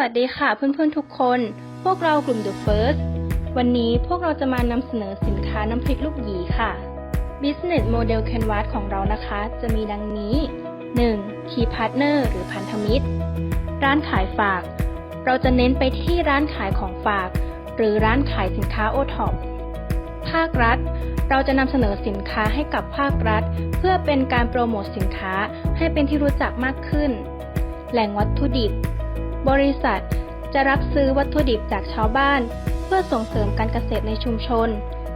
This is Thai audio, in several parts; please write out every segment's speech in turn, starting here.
วัสดีค่ะเพื่อนๆทุกคน พวกเรากลุ่ม The First วันนี้พวกเราจะมานำเสนอสินค้าน้ำพริกลูกหยีค่ะ Business Model Canvas ของเรานะคะ จะมีดังนี้ 1. Key Partner หรือพันธมิตร ร้านขายฝาก เราจะเน้นไปที่ร้านขายของฝาก หรือร้านขายสินค้าโอท็อปภาครัฐ เราจะนำเสนอสินค้าให้กับภาครัฐ เพื่อเป็นการโปรโมทสินค้าให้เป็นที่รู้จักมากขึ้น แหล่งวัตถุดิบ บริษัท จะรับซื้อวัตถุดิบจากชาวบ้าน เพื่อส่งเสริมการเกษตรในชุมชน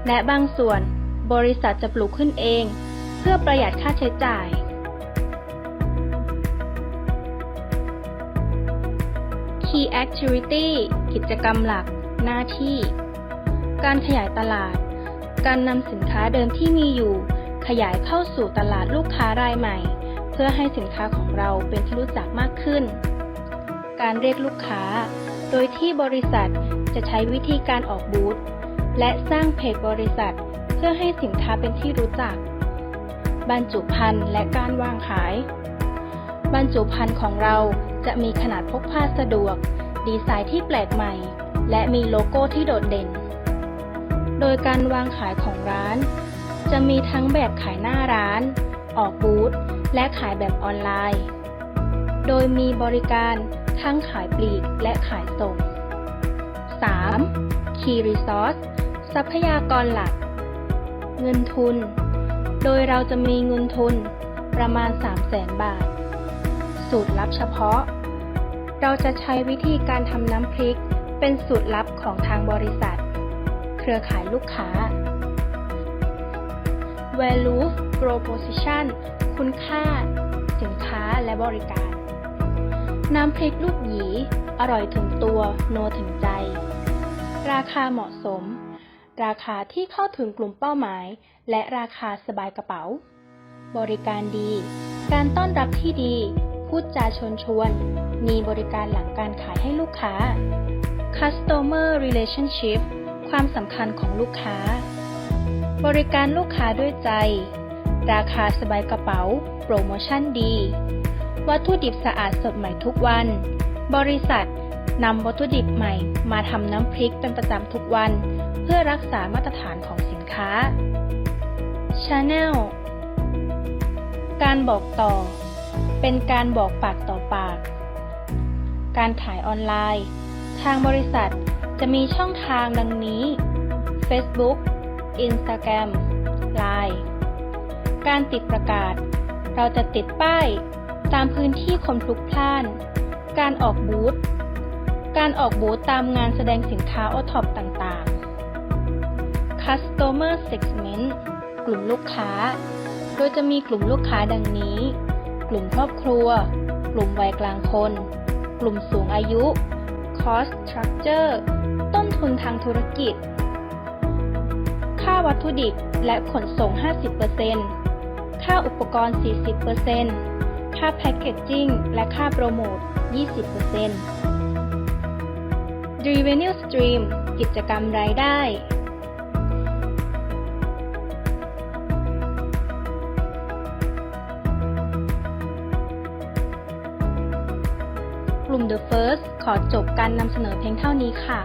และบางส่วน บริษัทจะปลูกขึ้นเอง เพื่อประหยัดค่าใช้จ่าย Key Activity กิจกรรมหลัก หน้าที่ การขยายตลาด การนำสินค้าเดิมที่มีอยู่ ขยายเข้าสู่ตลาดลูกค้ารายใหม่ เพื่อให้สินค้าของเราเป็นที่รู้จักมากขึ้น การเรียกลูกค้า โดยที่บริษัทจะใช้วิธีการออกบูธและสร้างเพจบริษัท เพื่อให้สินค้าเป็นที่รู้จัก บรรจุภัณฑ์และการวางขาย บรรจุภัณฑ์ของเราจะมีขนาดพกพาสะดวก ดีไซน์ที่แปลกใหม่ และมีโลโก้ที่โดดเด่น โดยการวางขายของร้าน จะมีทั้งแบบขายหน้าร้าน ออกบูธและขายแบบออนไลน์ โดยมีบริการ ทั้งขายปลีกและขายส่ง 3. Key Resource ทรัพยากรหลัก เงินทุน โดยเราจะมีเงินทุนประมาณ 3 0 0แสนบาท สูตรลับเฉพาะ เราจะใช้วิธีการทำน้ำพริกเป็นสูตรลับของทางบริษัท เครือข่ายลูกค้า Value Proposition คุณค่า สินค้าและบริการ น้ำพริกลูกหยี อร่อยถึงตัว โนถึงใจ ราคาเหมาะสม ราคาที่เข้าถึงกลุ่มเป้าหมาย และราคาสบายกระเป๋า บริการดี การต้อนรับที่ดี พูดจาชวนชวน มีบริการหลังการขายให้ลูกค้า Customer Relationship ความสำคัญของลูกค้า บริการลูกค้าด้วยใจ ราคาสบายกระเป๋า โปรโมชั่นดี วัตถุดิบสะอาดสดใหม่ทุกวัน บริษัทนำวัตถุดิบใหม่มาทำน้ำพริกเป็นประจำทุกวัน เพื่อรักษามาตรฐานของสินค้า Channel การบอกต่อ เป็นการบอกปากต่อปาก การขายออนไลน์ ทางบริษัทจะมีช่องทางดังนี้ Facebook Instagram Line การติดประกาศ เราจะติดป้าย ตามพื้นที่คนพลุกพล่าน การออกบูธ การออกบูธตามงานแสดงสินค้าโอท็อปต่างๆ Customer Segment กลุ่มลูกค้า โดยจะมีกลุ่มลูกค้าดังนี้ กลุ่มครอบครัว กลุ่มวัยกลางคน กลุ่มสูงอายุ Cost Structure ต้นทุนทางธุรกิจ ค่าวัตถุดิบและขนส่ง 50%ค่าอุปกรณ์ 40% ค่าแพคเกจจิ้งและค่าโปรโมท 20% Revenue Stream กิจกรรมรายได้ กลุ่ม The First ขอจบการนำเสนอเพียงเท่านี้ค่ะ